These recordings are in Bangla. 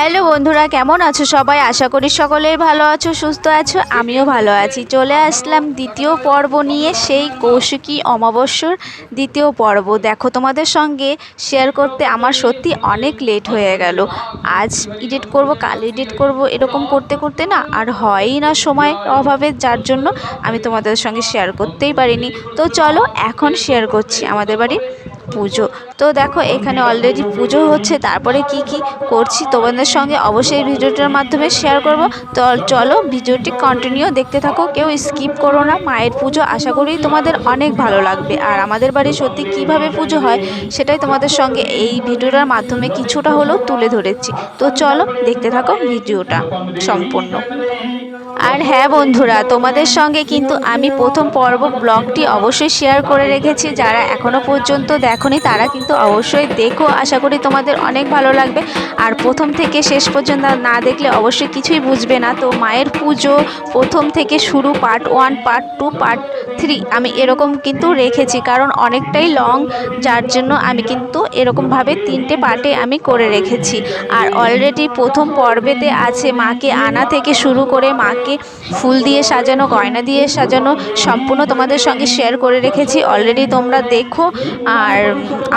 হ্যালো বন্ধুরা, কেমন আছো সবাই? আশা করি সকলেই ভালো আছো, সুস্থ আছো, আমিও ভালো আছি। চলে আসলাম দ্বিতীয় পর্ব নিয়ে, সেই কৌশিকী অমাবস্যার দ্বিতীয় পর্ব। দেখো, তোমাদের সঙ্গে শেয়ার করতে আমার সত্যি অনেক লেট হয়ে গেল। আজ এডিট করব, কাল এডিট করব, এরকম করতে করতে না আর হয়ই না সময় অভাবে, যার জন্য আমি তোমাদের সঙ্গে শেয়ার করতেই পারিনি। তো চলো, এখন শেয়ার করছি আমাদের বাড়ির পুজো। তো দেখো, এখানে অলরেডি পুজো হচ্ছে, তারপরে কি কি করছি তোমাদের সঙ্গে অবশ্যই ভিডিওটার মাধ্যমে শেয়ার করব। তো চলো, ভিডিওটি কন্টিনিউ দেখতে থাকো, কেউ স্কিপ করো না। মায়ের পুজো আশা করি তোমাদের অনেক ভালো লাগবে। আর আমাদের বাড়ি সত্যি কীভাবে পুজো হয়, সেটাই তোমাদের সঙ্গে এই ভিডিওটার মাধ্যমে কিছুটা হলেও তুলে ধরেছি। তো চলো, দেখতে থাকো ভিডিওটা সম্পূর্ণ। আর হ্যাঁ বন্ধুরা, তোমাদের সঙ্গে কিন্তু আমি প্রথম পর্ব ব্লগটি অবশ্যই শেয়ার করে রেখেছি। যারা এখনও পর্যন্ত দেখোনি, তারা কিন্তু অবশ্যই দেখো। আশা করি তোমাদের অনেক ভালো লাগবে। আর প্রথম থেকে শেষ পর্যন্ত না দেখলে অবশ্যই কিছুই বুঝবে না। তো মায়ের পুজো প্রথম থেকে শুরু part one part two part three আমি এরকম কিন্তু রেখেছি। কারণ অনেকটাই লং যার জন্য আমি কিন্তু এরকমভাবে তিনটে পার্টে আমি করে রেখেছি। আর অলরেডি প্রথম পর্বেতে আছে মাকে আনা থেকে শুরু করে মাকে ফুল দিয়ে সাজানো, গয়না দিয়ে সাজানো, সম্পূর্ণ তোমাদের সঙ্গে শেয়ার করে রেখেছি। অলরেডি তোমরা দেখো আর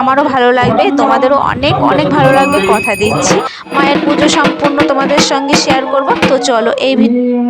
আমারও ভালো লাগবে, তোমাদেরও অনেক অনেক ভালো লাগবে কথা দিচ্ছি। মায়ের পুজো সম্পূর্ণ তোমাদের সঙ্গে শেয়ার করব। তো চলো এই ভিডিও ওম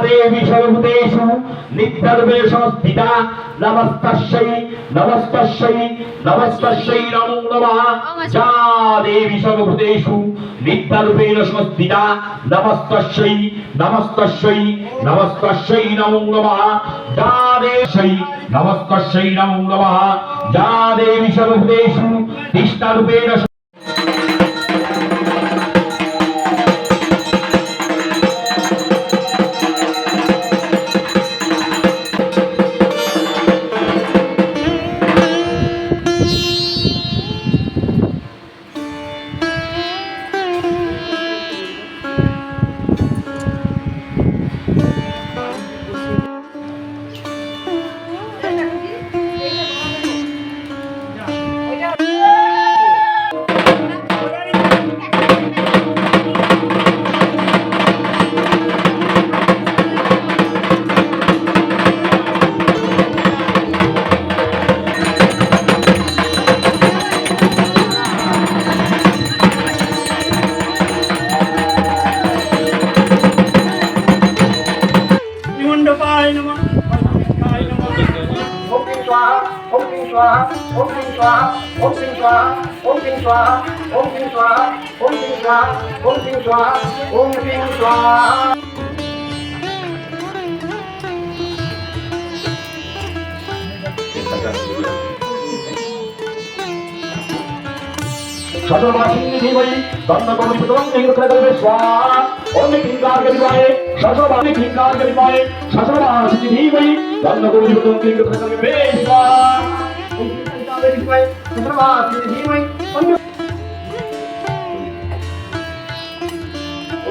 देवी सर्वभूतेषु नित्यद्वेषमस्थिता नमस्तस्यै नमस्तस्यै नमस्तस्यै नमो नमः या देवी सर्वभूतेषु नित्यरूपेण संस्थिता नमस्तस्यै नमस्तस्यै नमस्तस्यै नमो नमः या देवी नमस्तस्यै नमो नमः या देवी सर्वभूतेषु तिष्ठरूपेण 刷，红心刷，红心刷，红心刷，红心刷，红心刷，红心刷。সর্ববাসী দেবী দণ্ডকর্মী সুতরাং এই রক্ষা করবে স্বাহা অন্য কিঙ্কার গরিবায়ে সর্ববাসী কিঙ্কার গরিবায়ে সর্ববাসী দেবী দণ্ডকর্মী সুতরাং এই রক্ষা করবে স্বাহা न्यस्त्वै सुप्रभाते धीमहि तन्नो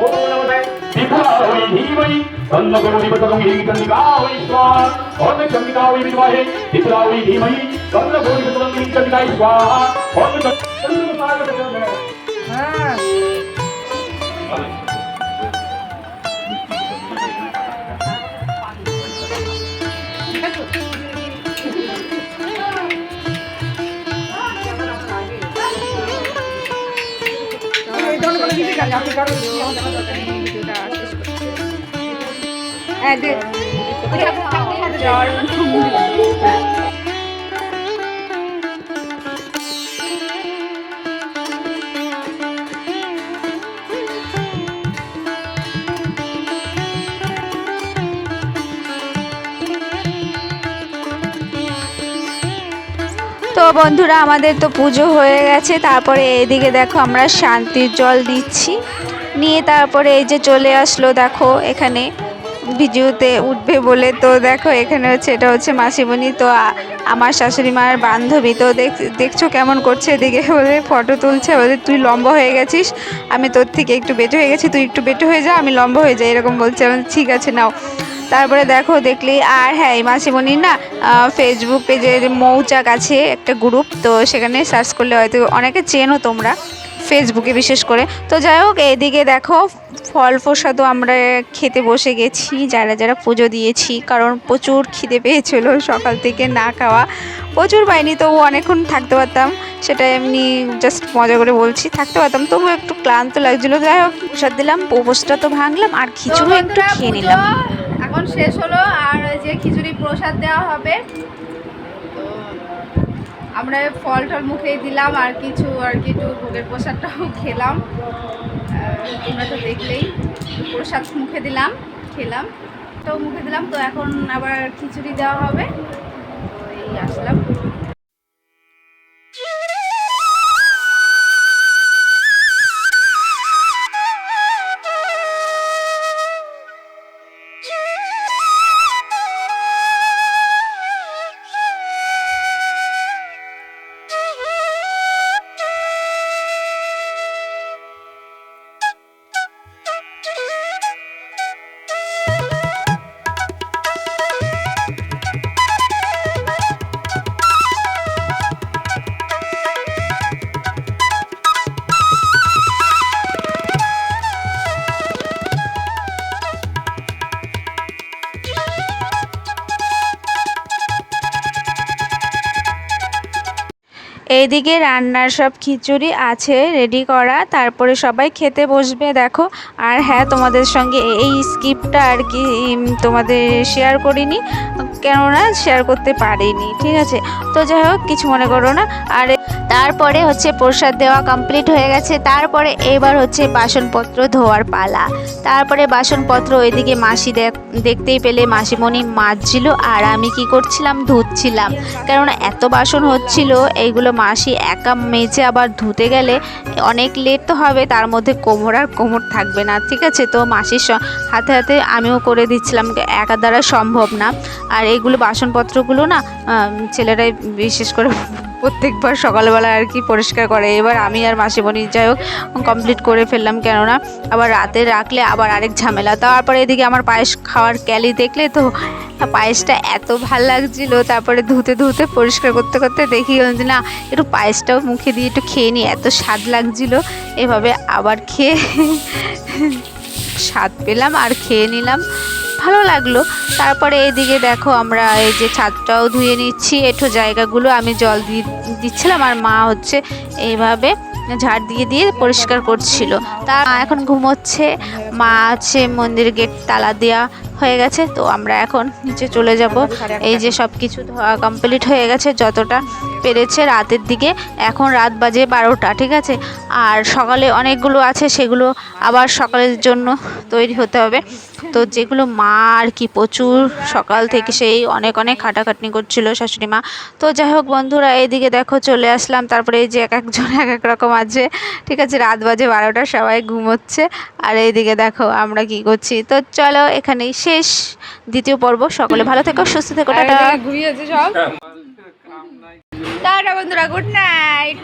ओम नमो तस्मै विभावै धीमहि तन्न गौरीपतनं हिरण्यकनिकावै स्वाहा ओम चंडिकावै विद्महे विभावै धीमहि तन्न गौरीपतनं हिरण्यकनिकाय स्वाहा ओम चंडिकावै विद्महे हाँ। তো বন্ধুরা আমাদের তো পুজো হয়ে গেছে। তারপরে এদিকে দেখো আমরা শান্তির জল দিচ্ছি। নিয়ে তারপরে এই যে চলে আসলো, দেখো এখানে ভিডিওতে উঠবে বলে। তো দেখো এখানে হচ্ছে, এটা হচ্ছে মাসিমণি। তো আমার শাশুড়ি মার বান্ধবী। তো দেখ, দেখছ কেমন করছে এদিকে বলে ফটো তুলছে, বলে, তুই লম্বা হয়ে গেছিস, আমি তোর থেকে একটু বেটে হয়ে গেছি, তুই একটু বেটে হয়ে যা, আমি লম্বা হয়ে যাই, এরকম বলছে। ঠিক আছে, নাও। তারপরে দেখো, দেখলি, আর হ্যাঁ এই মাসিমণির না ফেসবুক পেজে মৌচাক আছে, একটা গ্রুপ তো সেখানে সার্চ করলে হয়তো অনেকে চেনো তোমরা। ফেসবুকে বিশেষ করে। তো যাই হোক, এদিকে দেখো, ফল প্রসাদও আমরা খেতে বসে গেছি, যারা যারা পুজো দিয়েছি, কারণ প্রচুর খিদে পেয়েছিল সকাল থেকে না খাওয়া। প্রচুর পাইনি, তবু অনেকক্ষণ থাকতে পারতাম সেটা এমনি জাস্ট মজা করে বলছি, থাকতে পারতাম, তবু একটু ক্লান্ত লাগছিল। যাই হোক, প্রসাদ দিলাম, উপোসটা তো ভাঙলাম, আর খিচুড়ি একটু খেয়ে নিলাম। এখন শেষ হলো, আর যে খিচুড়ি প্রসাদ দেওয়া হবে আমরা ফল টল মুখেই দিলাম, আর কিছু, আর কি একটু ভোগের প্রসাদটাও খেলাম। তোমরা তো দেখলেই প্রসাদ মুখে দিলাম, খেলাম। তো মুখে দিলাম, তো এখন আবার খিচুড়ি দেওয়া হবে। এই আসলাম। এইদিকে রান্নার সব খিচুড়ি আছে রেডি করা। তারপরে সবাই খেতে বসবে, দেখো। আর হ্যাঁ তোমাদের সঙ্গে এই স্কিপটা আর কি তোমাদের শেয়ার করিনি, কেননা শেয়ার করতে পারিনি, ঠিক আছে? তো যাই হোক, কিছু মনে করো না। আর তারপরে হচ্ছে প্রসাদ দেওয়া কমপ্লিট হয়ে গেছে। তারপরে এবার হচ্ছে বাসনপত্র ধোয়ার পালা। তারপরে বাসনপত্র ওইদিকে মাসি দেখ- দেখতেই পেলে মাসিমণি মাজছিল, আর আমি কি করছিলাম, ধুচ্ছিলাম। কেননা এত বাসন হচ্ছিল, এইগুলো মাসি একা মেজে আবার ধুতে গেলে অনেক লেট তো হবে, তার মধ্যে কোমর আর কোমর থাকবে না, ঠিক আছে? তো মাসির হাতে হাতে আমিও করে দিচ্ছিলাম, একা দ্বারা সম্ভব না। আর এইগুলো বাসনপত্রগুলো না ছেলেরাই বিশেষ করে প্রত্যেকবার সকালবেলা আর কি পরিষ্কার করে। এবার আমি আর মাসিমণি যাই হোক কমপ্লিট করে ফেললাম কেননা আবার রাতে রাখলে আবার আরেক ঝামেলা। তারপরে এদিকে আমার পায়েস খাওয়ার ক্যালি দেখলে তো পায়েসটা এত ভালো লাগছিল। তারপরে ধুতে ধুতে পরিষ্কার করতে করতে দেখি যে না, একটু পায়েসটাও মুখে দিয়ে একটু খেয়ে নিই, এত স্বাদ লাগছিল। এভাবে আবার খেয়ে স্বাদ পেলাম আর খেয়ে নিলাম। ভালো লাগল। তারপরে এইদিকে দেখো আমরা এই যে ছাদটাও ধুয়ে নিচ্ছি, এঠো জায়গাগুলো আমি জল দিয়ে দিচ্ছিলাম আর মা হচ্ছে এইভাবে ঝাড় দিয়ে দিয়ে পরিষ্কার করছিল। তা এখন ঘুমোচ্ছে, মা আছে মন্দির গেট তালা দেওয়া হয়ে গেছে, তো আমরা এখন নিচে চলে যাব। এই যে সব কিছু কমপ্লিট হয়ে গেছে যতটা পেরেছে রাতের দিকে। এখন রাত বাজে বারোটা, ঠিক আছে? আর সকালে অনেকগুলো আছে, সেগুলো আবার সকালের জন্য তৈরি হতে হবে। তো যেগুলো মা আর কি প্রচুর সকাল থেকে সেই অনেক অনেক খাটাখাটনি করছিল শাশুড়ি মা। তো যাই হোক বন্ধুরা এইদিকে দেখো চলে আসলাম। তারপরে এই যে এক একজন, এক এক রকম আছে, ঠিক আছে? রাত বাজে বারোটা, সবাই ঘুমোচ্ছে। আর এইদিকে দেখো আমরা কি করছি। তো চলো এখানেই শেষ দ্বিতীয় পর্ব। সকলে ভালো থেকো সুস্থ থেকো টাটা। ঘুরিয়েছে সব। টাটা বন্ধুরা গুড নাইট